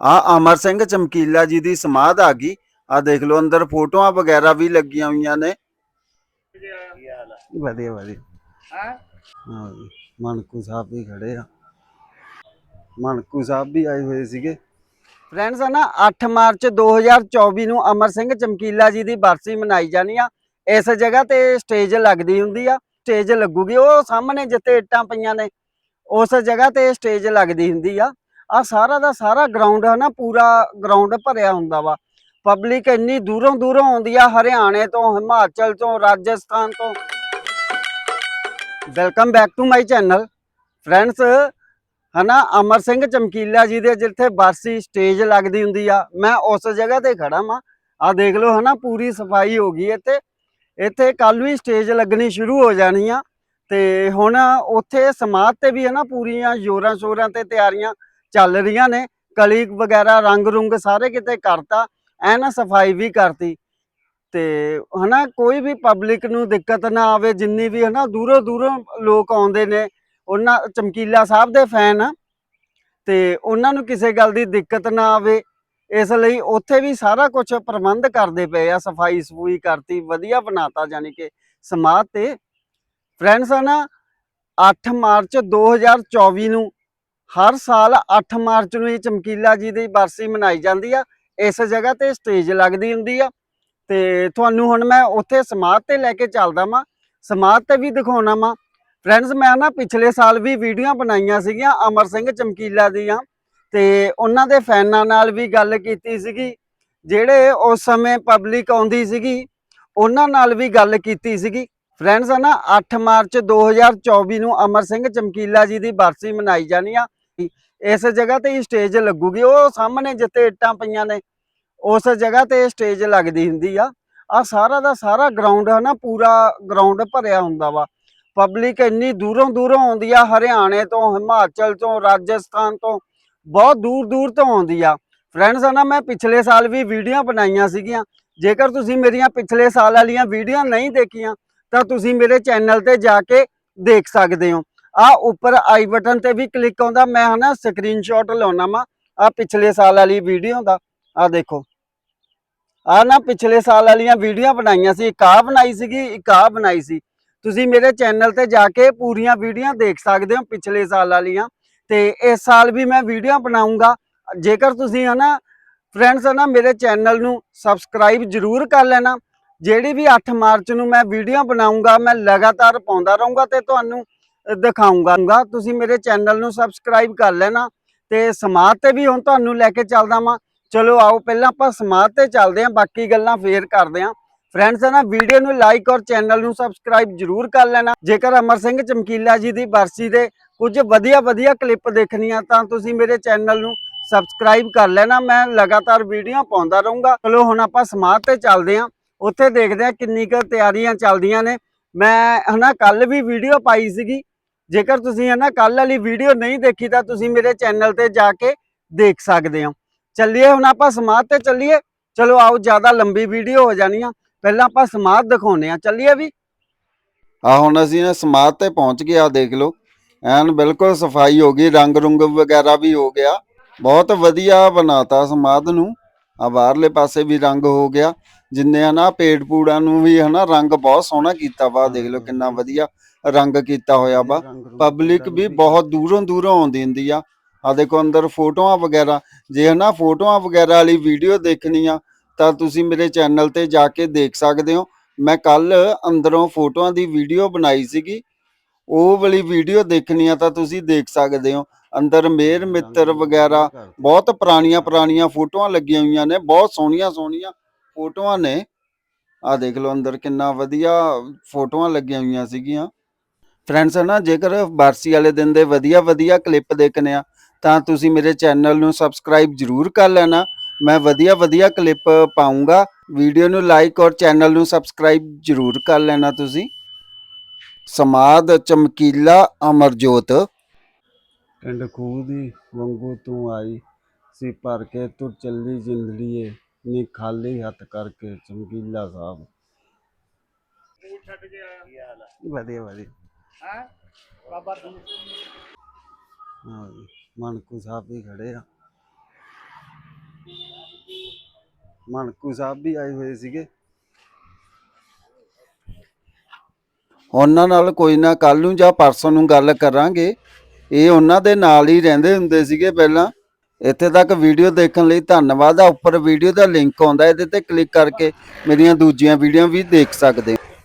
ਆ ਅਮਰ ਸਿੰਘ ਚਮਕੀਲਾ ਜੀ ਦੀ ਸਮਾਧ ਆ ਗਈ। ਆ ਦੇਖ ਲਓ ਅੰਦਰ ਫੋਟੋਆਂ ਵਗੈਰਾ ਵੀ ਲੱਗੀਆਂ ਹੋਈਆਂ ਨੇ। ਵਧੀਆ ਵਧੀਆ। ਹਾਂ? ਮਨਕੂ ਸਾਹਿਬ ਵੀ ਖੜੇ ਆ। ਮਨਕੂ ਸਾਹਿਬ ਵੀ ਆਏ ਹੋਏ ਸੀਗੇ। ਫਰੈਂਡਸ ਆ ਨਾ 8 ਮਾਰਚ 2024 ਨੂੰ ਅਮਰ ਸਿੰਘ ਚਮਕੀਲਾ ਜੀ ਦੀ ਬਰਸੀ ਮਨਾਈ ਜਾਣੀ ਆ। ਇਸ ਜਗ੍ਹਾ ਤੇ ਸਟੇਜ ਲੱਗਦੀ ਹੁੰਦੀ ਆ। ਸਟੇਜ ਲੱਗੂਗੀ ਉਹ ਸਾਹਮਣੇ ਜਿੱਥੇ ਇੱਟਾਂ ਪਈਆਂ ਨੇ ਉਸ ਜਗ੍ਹਾ ਤੇ ਸਟੇਜ ਲੱਗਦੀ ਹੁੰਦੀ ਆ। ਆ ਸਾਰਾ ਦਾ ਸਾਰਾ ਗਰਾਊਂਡ ਹੈ ਨਾ, ਪੂਰਾ ਗਰਾਊਂਡ ਭਰਿਆ ਹੁੰਦਾ ਵਾ। ਪਬਲਿਕ ਇੰਨੀ ਦੂਰੋਂ ਦੂਰੋਂ ਆਉਂਦੀ ਆ, ਹਰਿਆਣੇ ਤੋਂ, ਹਿਮਾਚਲ ਤੋਂ, ਰਾਜਸਥਾਨ ਤੋਂ। Welcome back to my channel friends ਹਨਾ, ਅਮਰ ਸਿੰਘ ਚਮਕੀਲਾ ਜੀ ਦੇ ਜਿੱਥੇ ਬਰਸੀ ਸਟੇਜ ਲੱਗਦੀ ਹੁੰਦੀ ਆ, ਮੈਂ ਉਸ ਜਗ੍ਹਾ ਤੇ ਖੜਾ ਵਾਂ। ਆ ਦੇਖ ਲਓ, ਹਨਾ, ਪੂਰੀ ਸਫ਼ਾਈ ਹੋ ਗਈ ਇੱਥੇ। ਇੱਥੇ ਕੱਲ ਵੀ ਸਟੇਜ ਲੱਗਣੀ ਸ਼ੁਰੂ ਹੋ ਜਾਣੀ ਆ। ਤੇ ਹੁਣ ਉੱਥੇ ਸਮਾਧ ਤੇ ਵੀ, ਹਨਾ, ਪੂਰੀਆਂ ਜ਼ੋਰਾਂ ਸ਼ੋਰਾਂ ਤੇ ਤਿਆਰੀਆਂ ਚੱਲ ਰਹੀਆਂ ਨੇ, ਕਲੀ ਵਗੈਰਾ ਰੰਗ ਰੁੰਗ ਸਾਰੇ ਕਿਤੇ ਕਰਤਾ ਐ ਨਾ ਸਫ਼ਾਈ ਵੀ ਕਰਤੀ। ਤੇ ਹਨਾ, ਕੋਈ ਵੀ ਪਬਲਿਕ ਨੂੰ ਦਿੱਕਤ ਨਾ ਆਵੇ, ਜਿੰਨੀ ਵੀ ਹਨਾ, ਦੂਰੋਂ ਦੂਰੋਂ ਲੋਕ ਆਉਂਦੇ ਨੇ, ਉਹਨਾਂ, ਚਮਕੀਲਾ ਸਾਹਿਬ ਦੇ ਫੈਨ। ਆ ਤੇ ਉਹਨਾਂ ਨੂੰ ਕਿਸੇ ਗੱਲ ਦੀ ਦਿੱਕਤ ਨਾ ਆਵੇ, ਇਸ ਲਈ ਉੱਥੇ ਵੀ ਸਾਰਾ ਕੁਝ ਪ੍ਰਬੰਧ ਕਰਦੇ ਪਏ ਆ, ਸਫ਼ਾਈ ਸਫੂਈ ਕਰਤੀ, ਵਧੀਆ ਬਣਾਤਾ ਜਾਨੀ ਕਿ ਸਮਾਧ ਤੇ। ਫਰੈਂਡਸ ਆ ਨਾ 8 ਮਾਰਚ 2024 ਨੂੰ ਹਰ ਸਾਲ 8 ਮਾਰਚ ਨੂੰ ਇਹ ਚਮਕੀਲਾ ਜੀ ਦੀ ਬਰਸੀ ਮਨਾਈ ਜਾਂਦੀ ਆ, ਇਸ ਜਗ੍ਹਾ ਤੇ ਸਟੇਜ ਲੱਗਦੀ ਹੁੰਦੀ ਆ। ਤੇ ਤੁਹਾਨੂੰ ਹੁਣ ਮੈਂ ਉੱਥੇ ਸਮਾਧ ਤੇ ਲੈ ਕੇ ਚੱਲਦਾ ਵਾਂ, ਸਮਾਧ ਤੇ ਵੀ ਦਿਖਾਉਣਾ ਵਾਂ। ਫਰੈਂਡਸ ਮੈਂ ਨਾ ਪਿਛਲੇ ਸਾਲ ਵੀ ਵੀਡੀਓ ਬਣਾਈਆਂ ਸੀਗੀਆਂ ਅਮਰ ਸਿੰਘ ਚਮਕੀਲਾ ਦੀਆਂ, ਤੇ ਉਹਨਾਂ ਦੇ ਫੈਨਾਂ ਨਾਲ ਵੀ ਗੱਲ ਕੀਤੀ ਸੀਗੀ। ਜਿਹੜੇ ਉਸ ਸਮੇਂ ਪਬਲਿਕ ਆਉਂਦੀ ਸੀਗੀ, ਉਹਨਾਂ ਨਾਲ ਵੀ ਗੱਲ ਕੀਤੀ ਸੀਗੀ। ਫਰੈਂਡਸ ਆ ਨਾ 8 ਮਾਰਚ 2024 ਨੂੰ ਅਮਰ ਸਿੰਘ ਚਮਕੀਲਾ ਜੀ ਦੀ ਬਰਸੀ ਮਨਾਈ ਜਾਣੀ ਆ। ਇਸ ਜਗ੍ਹਾ ਤੇ ਹੀ ਸਟੇਜ ਲੱਗੂਗੀ। ਉਹ ਸਾਹਮਣੇ ਜਿੱਥੇ ਇੱਟਾਂ ਪਈਆਂ ਨੇ, ਉਸ ਜਗ੍ਹਾ ਤੇ ਸਟੇਜ ਲੱਗਦੀ ਹੁੰਦੀ ਆ। ਆ ਸਾਰਾ ਦਾ ਸਾਰਾ ਗਰਾਊਂਡ ਹੈ ਨਾ ਪੂਰਾ ਗਰਾਊਂਡ ਭਰਿਆ ਹੁੰਦਾ ਵਾ। ਪਬਲਿਕ ਇੰਨੀ ਦੂਰੋਂ ਦੂਰੋਂ ਆਉਂਦੀ ਆ, ਹਰਿਆਣੇ ਤੋਂ, ਹਿਮਾਚਲ ਤੋਂ, ਰਾਜਸਥਾਨ ਤੋਂ, ਬਹੁਤ ਦੂਰ ਦੂਰ ਤੋਂ ਆਉਂਦੀ ਆ। ਫਰੈਂਡਸ ਆ ਨਾ ਮੈਂ ਪਿਛਲੇ ਸਾਲ ਵੀ ਵੀਡੀਓ ਬਣਾਈਆਂ ਸੀਗੀਆਂ। ਜੇਕਰ ਤੁਸੀਂ ਮੇਰੀਆਂ ਪਿਛਲੇ ਸਾਲ ਵਾਲੀਆਂ ਵੀਡੀਓ ਨਹੀਂ ਦੇਖੀਆਂ, ਤਾਂ ਤੁਸੀਂ ਮੇਰੇ ਚੈਨਲ ਤੇ ਜਾ ਕੇ ਦੇਖ ਸਕਦੇ ਹੋ। ਆ ਉੱਪਰ ਆਈ ਬਟਨ ਤੇ ਵੀ ਕਲਿੱਕ ਆਉਂਦਾ, ਮੈਂ ਹਨਾ ਸਕਰੀਨਸ਼ਾਟ ਲਾਉਣਾ ਵਾ ਆ ਪਿਛਲੇ ਸਾਲ ਵਾਲੀ ਵੀਡੀਓ ਦਾ ਆ ਦੇਖੋ। ਆ ਨਾ ਪਿਛਲੇ ਸਾਲ ਵਾਲੀਆਂ ਵੀਡੀਓ ਬਣਾਈਆਂ ਸੀ, ਇੱਕ ਆ ਬਣਾਈ ਸੀਗੀ, ਇੱਕ ਆ ਬਣਾਈ ਸੀ। ਤੁਸੀਂ ਮੇਰੇ ਚੈਨਲ ਤੇ ਜਾ ਕੇ ਪੂਰੀਆਂ ਵੀਡੀਓ ਦੇਖ ਸਕਦੇ ਹੋ ਪਿਛਲੇ ਸਾਲ ਵਾਲੀਆਂ, ਤੇ ਇਸ ਸਾਲ ਵੀ ਮੈਂ ਵੀਡੀਓ ਬਣਾਉਂਗਾ ਜੇਕਰ ਤੁਸੀਂ ਹਨਾ ਫਰੈਂਡਸ ਹਨਾ ਮੇਰੇ ਚੈਨਲ ਨੂੰ ਸਬਸਕ੍ਰਾਈਬ ਜਰੂਰ ਕਰ ਲੈਣਾ, ਜਿਹੜੀ ਵੀ 8 ਮਾਰਚ ਨੂੰ ਮੈਂ ਵੀਡੀਓ ਬਣਾਉਂਗਾ ਮੈਂ ਲਗਾਤਾਰ ਪਾਉਂਦਾ ਰਹੂੰਗਾ ਤੇ ਤੁਹਾਨੂੰ ਅ, ਦਿਖਾਊਂਗਾ ਤੁਸੀਂ ਮੇਰੇ ਚੈਨਲ ਨੂੰ ਸਬਸਕ੍ਰਾਈਬ ਕਰ ਲੈਣਾ ਤੇ ਸਮਾਧ ਤੇ ਵੀ ਹੁਣ ਤੁਹਾਨੂੰ ਲੈ ਕੇ ਚੱਲਦਾ ਵਾਂ। ਚਲੋ ਆਓ ਪਹਿਲਾਂ ਆਪਾਂ ਸਮਾਧ ਤੇ ਚੱਲਦੇ ਆਂ ਬਾਕੀ ਗੱਲਾਂ ਫੇਰ ਕਰਦੇ ਆਂ। ਫਰੈਂਡਸ ਨਾ ਵੀਡੀਓ ਨੂੰ ਲਾਈਕ ਔਰ ਚੈਨਲ ਨੂੰ ਸਬਸਕ੍ਰਾਈਬ ਜਰੂਰ ਕਰ ਲੈਣਾ। ਜੇਕਰ ਅਮਰ ਸਿੰਘ ਚਮਕੀਲਾ ਜੀ ਦੀ ਬਰਸੀ ਦੇ ਕੁਝ ਵਧੀਆ ਵਧੀਆ ਕਲਿੱਪ ਦੇਖਣੀਆਂ ਤਾਂ ਤੁਸੀਂ ਮੇਰੇ ਚੈਨਲ ਨੂੰ ਸਬਸਕ੍ਰਾਈਬ ਕਰ ਲੈਣਾ। ਮੈਂ ਲਗਾਤਾਰ ਵੀਡੀਓ ਪਾਉਂਦਾ ਰਹੂੰਗਾ। ਚਲੋ ਹੁਣ ਆਪਾਂ ਸਮਾਧ ਤੇ ਚੱਲਦੇ ਆਂ। ਉੱਥੇ ਦੇਖਦੇ ਆਂ ਕਿੰਨੀ ਕੁ ਤਿਆਰੀਆਂ ਚੱਲਦੀਆਂ ਨੇ। ਮੈਂ ਹਨਾ ਕੱਲ ਵੀ ਵੀਡੀਓ ਪਾਈ ਸੀਗੀ। ਜੇਕਰ ਤੁਸੀਂ ਹਨਾ ਕੱਲ ਵਾਲੀ ਵੀਡੀਓ ਨਹੀਂ ਦੇਖੀ ਤਾਂ ਤੁਸੀਂ ਮੇਰੇ ਚੈਨਲ ਤੇ ਜਾ ਕੇ ਦੇਖ ਸਕਦੇ ਹੋ। ਚੱਲੀਏ ਹੁਣ ਆਪਾਂ ਸਮਾਧ ਤੇ ਚੱਲੀਏ। ਚਲੋ ਆਓ, ਜ਼ਿਆਦਾ ਲੰਬੀ ਵੀਡੀਓ ਹੋ ਜਾਣੀ ਆ। ਪਹਿਲਾਂ ਆਪਾਂ ਸਮਾਧ ਦਿਖਾਉਨੇ ਆ ਚੱਲੀਏ ਵੀ। ਆ ਹੁਣ ਅਸੀਂ ਨਾ ਸਮਾਧ ਤੇ ਪਹੁੰਚ ਗਏ ਆ, ਦੇਖ ਲਓ। ਐਨ ਬਿਲਕੁਲ ਸਫ਼ਾਈ ਹੋ ਗਈ, ਰੰਗ ਰੁੰਗ ਵਗੈਰਾ ਵੀ ਹੋ ਗਿਆ। ਬਹੁਤ ਵਧੀਆ ਬਣਾਤਾ ਸਮਾਧ ਨੂੰ। ਆ ਬਾਹਰਲੇ ਪਾਸੇ ਵੀ ਰੰਗ ਹੋ ਗਿਆ। ਜਿੰਨੇ ਆ ਨਾ ਪੇੜ ਪੂੜਾਂ ਨੂੰ ਵੀ ਹਨਾ ਰੰਗ ਬਹੁਤ ਸੋਹਣਾ ਕੀਤਾ ਵਾ ਦੇਖ ਲਓ ਕਿੰਨਾ ਵਧੀਆ ਰੰਗ ਕੀਤਾ ਹੋਇਆ ਵਾ। ਪਬਲਿਕ ਵੀ ਬਹੁਤ ਦੂਰੋਂ ਦੂਰੋਂ ਆਉਂਦੀ ਹੁੰਦੀ ਆ। ਆ ਦੇਖੋ ਅੰਦਰ ਫੋਟੋਆਂ ਵਗੈਰਾ ਜੇ ਹਨਾ ਫੋਟੋਆਂ ਵਗੈਰਾ ਵਾਲੀ ਵੀਡੀਓ ਦੇਖਣੀ ਆ ਤਾਂ ਤੁਸੀਂ ਮੇਰੇ ਚੈਨਲ ਤੇ ਜਾ ਕੇ ਦੇਖ ਸਕਦੇ ਹੋ। ਮੈਂ ਕੱਲ ਅੰਦਰੋਂ ਫੋਟੋਆਂ ਦੀ ਵੀਡੀਓ ਬਣਾਈ ਸੀਗੀ। ਉਹ ਵਾਲੀ ਵੀਡੀਓ ਦੇਖਣੀ ਆ ਤਾਂ ਤੁਸੀਂ ਦੇਖ ਸਕਦੇ ਹੋ। ਅੰਦਰ ਮੇਰ ਮਿੱਤਰ ਵਗੈਰਾ ਬਹੁਤ ਪੁਰਾਣੀਆਂ ਪੁਰਾਣੀਆਂ ਫੋਟੋਆਂ ਲੱਗੀਆਂ ਹੋਈਆਂ ਨੇ ਬਹੁਤ ਸੋਹਣੀਆਂ ਸੋਹਣੀਆਂ ਫੋਟੋਆਂ ਨੇ। ਆ ਦੇਖ ਲਓ ਅੰਦਰ ਕਿੰਨਾ ਵਧੀਆ ਫੋਟੋਆਂ ਲੱਗੀਆਂ ਹੋਈਆਂ ਸੀਗੀਆਂ। ਫਰੈਂਡਸ ਨਾ ਜੇਕਰ ਬਰਸੀ ਵਾਲੇ ਦਿਨ ਦੇ ਵਧੀਆ ਵਧੀਆ ਕਲਿੱਪ ਦੇਖਣੇ ਆ, ਤਾਂ ਤੁਸੀਂ ਮੇਰੇ ਚੈਨਲ ਨੂੰ ਸਬਸਕ੍ਰਾਈਬ ਜਰੂਰ ਕਰ ਲੈਣਾ। ਮੈਂ ਵਧੀਆ ਵਧੀਆ ਕਲਿੱਪ ਪਾਉਂਗਾ ਵੀਡੀਓ ਨੂੰ ਲਾਈਕ ਔਰ ਚੈਨਲ ਨੂੰ ਸਬਸਕ੍ਰਾਈਬ ਜਰੂਰ ਕਰ ਲੈਣਾ ਤੁਸੀਂ। ਸਮਾਦ ਚਮਕੀਲਾ ਅਮਰਜੋਤ। ਪਿੰਡ ਖੂਹ ਦੀ ਵਾਂਗੂ ਤੂੰ ਆਈ ਸੀ ਭਰ ਕੇ ਤੁਰ ਚੱਲੀ ਜਿੰਦੜੀਏ ਨੀ ਖਾਲੀ ਹੱਥ ਕਰਕੇ ਚਮਕੀਲਾ ਸਾਹਿਬ। ਵਧੀਆ ਵਧੀਆ। ਬਾਬਾ ਦੀਪ ਹਾਂ ਜੀ ਮਨਕੂ ਸਾਹਿਬ ਵੀ ਖੜੇ ਆ। ਮਨਕੂ ਸਾਹਿਬ ਵੀ ਆਏ ਹੋਏ ਸੀਗੇ। ਉਹਨਾਂ ਨਾਲ ਕੋਈ ਨਾ ਕੱਲ ਨੂੰ ਜਾਂ ਪਰਸੋਂ ਨੂੰ ਗੱਲ ਕਰਾਂਗੇ। ਇਹ ਉਹਨਾਂ ਦੇ ਨਾਲ ਹੀ ਰਹਿੰਦੇ ਹੁੰਦੇ ਸੀਗੇ ਪਹਿਲਾਂ। ਇੱਥੇ ਤੱਕ ਵੀਡੀਓ ਦੇਖਣ ਲਈ ਧੰਨਵਾਦ। ਆ ਉੱਪਰ ਵੀਡੀਓ ਦਾ ਲਿੰਕ ਆਉਂਦਾ, ਇਹਦੇ ਤੇ ਕਲਿੱਕ ਕਰਕੇ ਮੇਰੀਆਂ ਦੂਜੀਆਂ ਵੀਡੀਓ ਵੀ ਦੇਖ ਸਕਦੇ ਹੋ।